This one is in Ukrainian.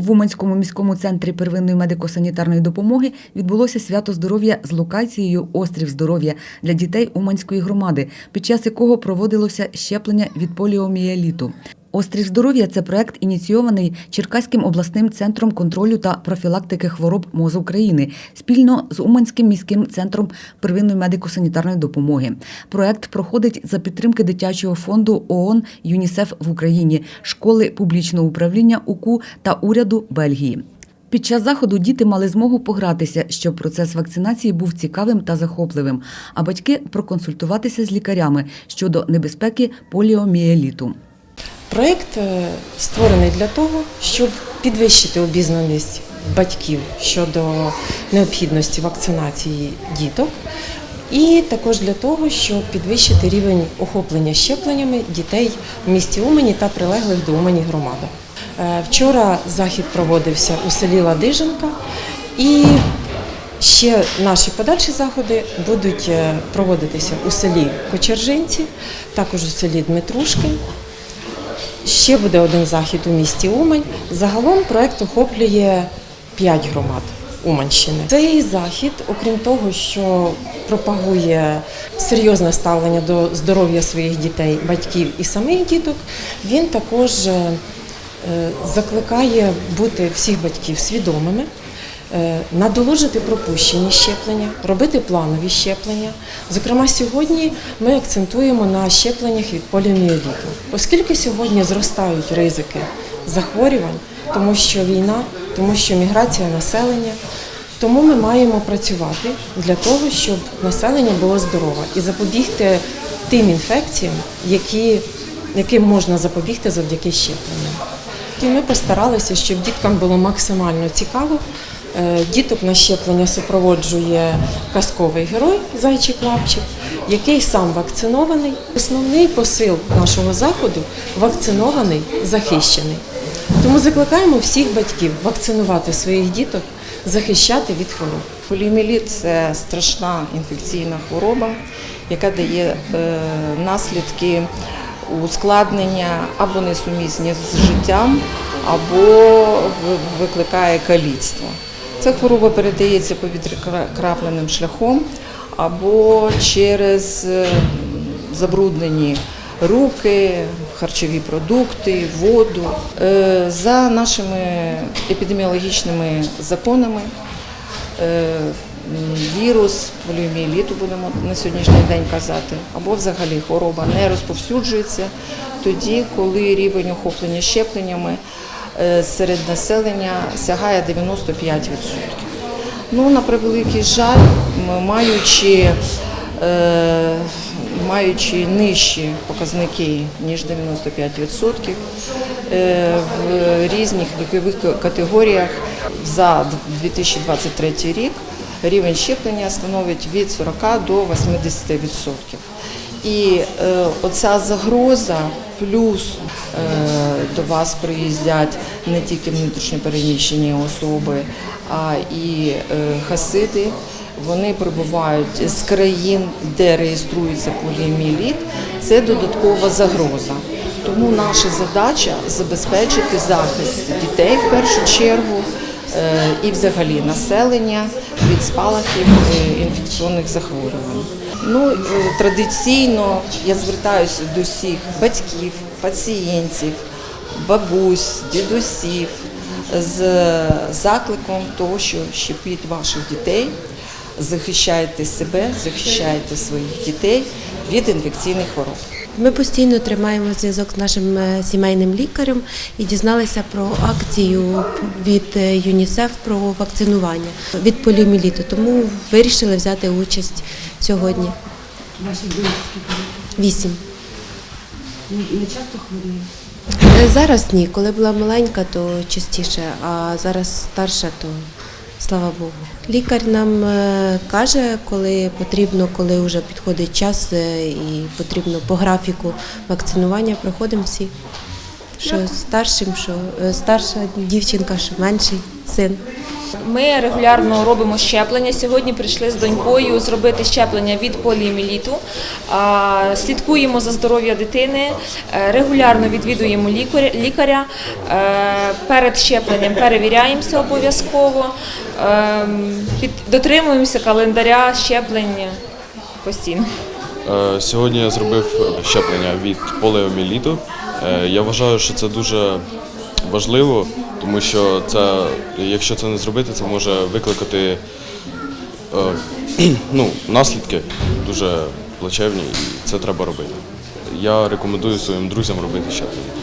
В Уманському міському центрі первинної медико-санітарної допомоги відбулося свято здоров'я з локацією Острів здоров'я для дітей Уманської громади, під час якого проводилося щеплення від поліомієліту. Острів здоров'я це проект ініційований Черкаським обласним центром контролю та профілактики хвороб МОЗ України спільно з Уманським міським центром первинної медико-санітарної допомоги. Проект проходить за підтримки дитячого фонду ООН ЮНІСЕФ в Україні, школи публічного управління УКУ та уряду Бельгії. Під час заходу діти мали змогу погратися, щоб процес вакцинації був цікавим та захопливим, а батьки проконсультуватися з лікарями щодо небезпеки поліомієліту. Проєкт е, створений для того, щоб підвищити обізнаність батьків щодо необхідності вакцинації діток, і також для того, щоб підвищити рівень охоплення щепленнями дітей в місті Умані та прилеглих до Умані громадах. Е, Вчора захід проводився у селі Ладиженка і Ще наші подальші заходи будуть е, проводитися у селі Кочержинці, також у селі Дмитрушки. Ще буде один захід у місті Умань. Загалом проект охоплює 5 громад Уманщини. Цей захід, окрім того, що пропагує серйозне ставлення до здоров'я своїх дітей, батьків і самих діток, він також е, е, закликає бути всіх батьків свідомими. Е, Надолужити пропущені щеплення, робити планові щеплення. Зокрема, сьогодні ми акцентуємо на щепленнях від поліомієліту, оскільки сьогодні зростають ризики захворювань, тому що війна, тому що міграція населення. Тому ми маємо працювати для того, щоб населення було здорове і запобігти тим інфекціям, які, яким можна запобігти завдяки щепленням. І ми постаралися, щоб діткам було максимально цікаво. Е, Діток на щеплення супроводжує казковий герой Зайчик Лапчик, який сам вакцинований. Основний посил нашого заходу вакцинований, захищений. Тому закликаємо всіх батьків вакцинувати своїх діток, захищати від хвороб. Поліоміеліт – це страшна інфекційна хвороба, яка дає е, наслідки ускладнення або несумісні з життям, або викликає каліцтво. Ця хвороба передається повітрякрапленим шляхом або через е, забруднені руки, харчові продукти, воду. Е, За нашими епідеміологічними законами е, вірус поліомієліту, будемо на сьогоднішній день казати, або взагалі хвороба не розповсюджується тоді, коли рівень охоплення щепленнями серед населення сягає 95%. Ну, на превеликий жаль, маючи, е, маючи нижчі показники, ніж 95%, е, в різних вікових категоріях за 2023 рік рівень щеплення становить від 40 до 80%. І е, оця загроза, плюс е, до вас приїздять не тільки внутрішньопереміщені особи, а і е, хасиди. Вони прибувають з країн, де реєструється поліоміеліт. Це додаткова загроза. Тому наша задача забезпечити захист дітей в першу чергу е, і взагалі населення від спалахів інфекційних захворювань. Ну, традиційно я звертаюся до всіх батьків, пацієнтів, бабусь, дідусів з закликом того, що щепіть ваших дітей, захищайте себе, захищайте своїх дітей від інфекційних хвороб. Ми постійно тримаємо зв'язок з нашим е, сімейним лікарем і дізналися про акцію від е, ЮНІСЕФ про вакцинування від поліоміеліту. Тому вирішили взяти участь сьогодні. Ваші скільки? Вісім. Не часто хворіють? Е, Зараз ні. Коли була маленька, то частіше, а зараз старша, то слава Богу. Лікар нам е, каже, коли потрібно, коли вже підходить час е, і потрібно по графіку вакцинування, проходимо всі. Що старшим, що е, старша дівчинка, що менший син. Ми регулярно робимо щеплення. Сьогодні прийшли з донькою зробити щеплення від поліоміеліту. А, Слідкуємо за здоров'ям дитини, е, регулярно відвідуємо лікаря-. Е, Перед щепленням перевіряємося обов'язково, Ем, дотримуємося календаря щеплення постійно. Е, Сьогодні я зробив щеплення від поліоміеліту. Е, Я вважаю, що це дуже важливо, тому що це, якщо це не зробити, це може викликати е, ну, наслідки дуже плачевні, і це треба робити. Я рекомендую своїм друзям робити щеплення.